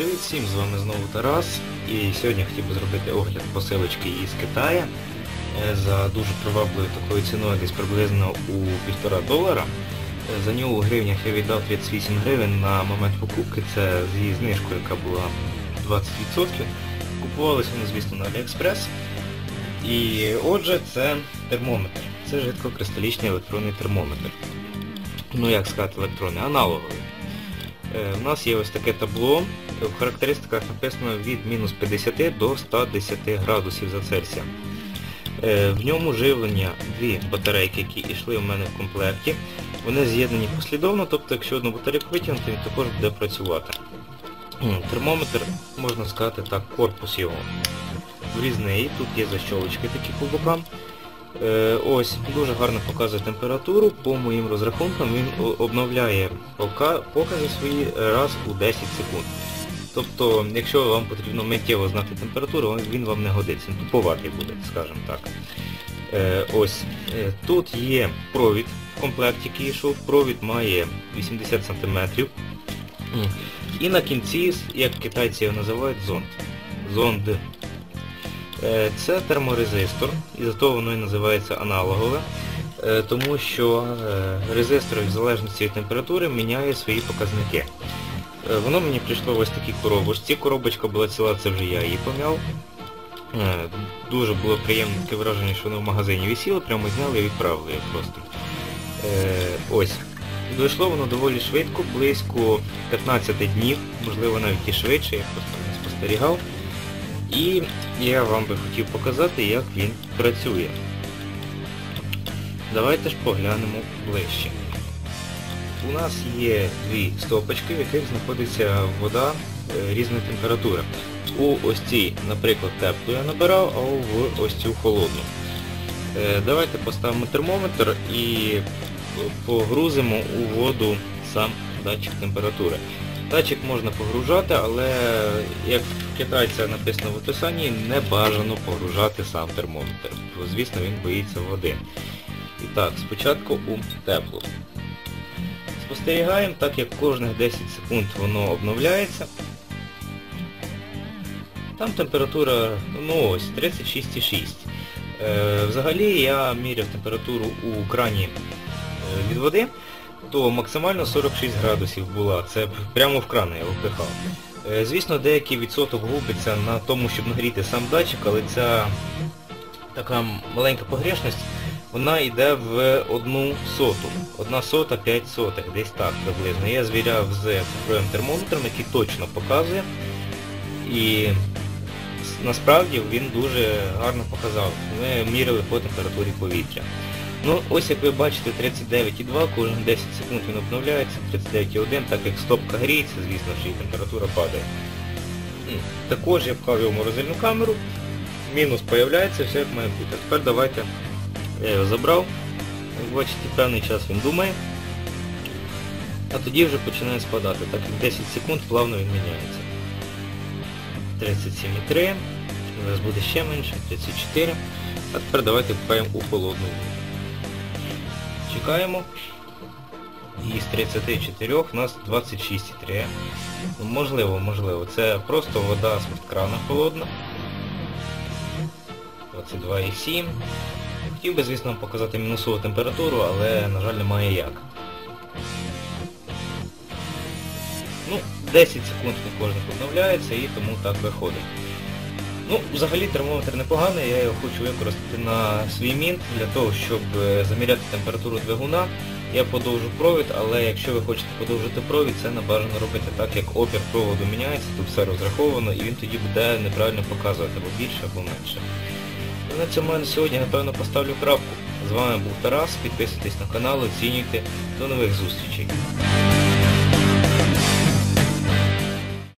Привіт всім, з вами знову Тарас. І сьогодні хотів би зробити огляд посилочки із Китаю е, за дуже привабливою такою ціною, десь приблизно у 1,5 долара. Е, За нього у гривнях я віддав 38 гривень на момент покупки, це з її знижкою, яка була 20%. Купувалися вони, звісно, на AliExpress. І отже, це термометр. Це жидкокристалічний електронний термометр. Ну як сказати електронний, аналоговий. Е, У нас є ось таке табло. В характеристиках написано від мінус 50 до 110 градусів за Цельсія. Е, В ньому живлення дві батарейки, які йшли у мене в комплекті. Вони з'єднані послідовно, тобто якщо одну батарейку витягнути, він також буде працювати. Термометр, можна сказати так, корпус його врізний, тут є защолочки такі по бокам. Е, Ось, дуже гарно показує температуру, по моїм розрахункам він обновляє покази свої раз у 10 секунд. Тобто, якщо вам потрібно миттєво знати температуру, він- вам не годиться, туповатий буде, скажімо так. Е, Ось, е, тут є провід в комплекті, який йшов, провід має 80 см. І на кінці, як китайці його називають, зонд. Зонд. Е, Це терморезистор, і за того воно і називається аналогове, е, тому що е, резистор в залежності від температури міняє свої показники. Е, Воно мені прийшло в ось такій коробочці. Коробочка була ціла, це вже я її пом'яв. Е, Дуже було приємне таке враження, що воно в магазині висіло, прямо зняли і відправили просто. Е, Ось. Дійшло воно доволі швидко, близько 15 днів, можливо навіть і швидше, я просто не спостерігав. І я вам би хотів показати, як він працює. Давайте ж поглянемо ближче. У нас є дві стопочки, в яких знаходиться вода е, різної температури. У ось цій, наприклад, теплу я набирав, а в ось цю холодну. Е, Давайте поставимо термометр і погрузимо у воду сам датчик температури. Датчик можна погружати, але як в китайця написано в описанні, не бажано погружати сам термометр. Бо, звісно, він боїться води. І так, спочатку у теплу. Спостерігаємо, так як кожних 10 секунд воно обновляється. Там температура, ну ось, 36,6. Е, взагалі я міряв температуру у крані е, від води, то максимально 46 градусів була. Це прямо в кран я впихав. Е, звісно, деякий відсоток губиться на тому, щоб нагріти сам датчик, але ця така маленька погрешність, вона йде в одну соту. Одна сота 5 сотих, десь так приблизно. Я звіряв з цифровим термометром, який точно показує. І насправді він дуже гарно показав. Ми міряли по температурі повітря. Ну, ось як ви бачите, 39,2, кожен 10 секунд він обновляється, 39,1, так як стопка гріється, звісно, що і температура падає. Також я вклав в морозильну камеру, мінус появляється, все як має бути. Тепер давайте, я його забрав, як бачите, певний час він думає, а тоді вже починає спадати, так як 10 секунд плавно він міняється. 37,3, зараз буде ще менше, 34. А тепер давайте впаємо у холодну воду. Чекаємо. І з 34 у нас 26,3. Ну, Можливо, можливо. Це просто вода з крана холодна. 22,7. Хотів би, звісно, показати мінусову температуру, але, на жаль, немає як. Ну, 10 секунд він кожен обновляється і тому так виходить. Ну, взагалі термометр непоганий, я його хочу використати на свій мінт для того, щоб е, заміряти температуру двигуна. Я подовжу провід, але якщо ви хочете подовжити провід, це не бажано робити так, як опір проводу міняється, тут все розраховано і він тоді буде неправильно показувати, або більше, або менше. І на цьому я на сьогодні напевно поставлю крапку. З вами був Тарас, підписуйтесь на канал, оцінюйте. До нових зустрічей.